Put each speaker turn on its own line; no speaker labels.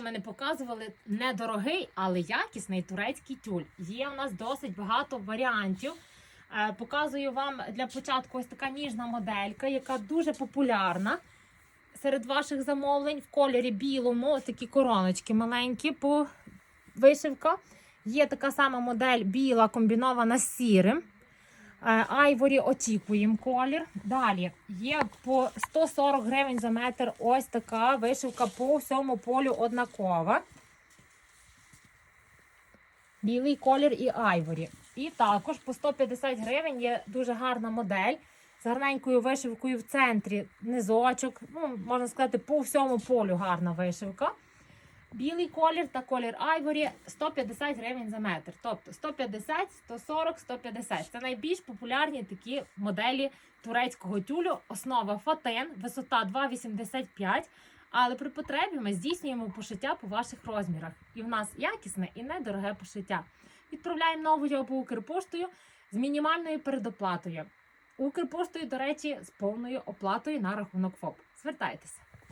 Ми не показували недорогий, але якісний турецький тюль. Є у нас досить багато варіантів. Е, Показую вам для початку ось така ніжна моделька, яка дуже популярна серед ваших замовлень в кольорі білому. Ось такі короночки маленькі по вишивка. Є така сама модель біла комбінована з сірим. Е, Айворі очікуємо колір. Далі є по 140 гривень за метр ось така вишивка по всьому полю однакова. Білий колір і айворі. І також по 150 гривень є дуже гарна модель з гарненькою вишивкою в центрі, низочок. Ну, можна сказати, по всьому полю гарна вишивка. Білий колір та колір айворі 150 гривень за метр. Тобто 150, 140, 150. Це найбільш популярні такі моделі турецького тюлю. Основа фатин, висота 2,85. Але при потребі ми здійснюємо пошиття по ваших розмірах. І в нас якісне і недороге пошиття. Відправляємо нову його по Укрпоштою з мінімальною передоплатою. Укрпоштою, до речі, з повною оплатою на рахунок ФОП. Звертайтеся.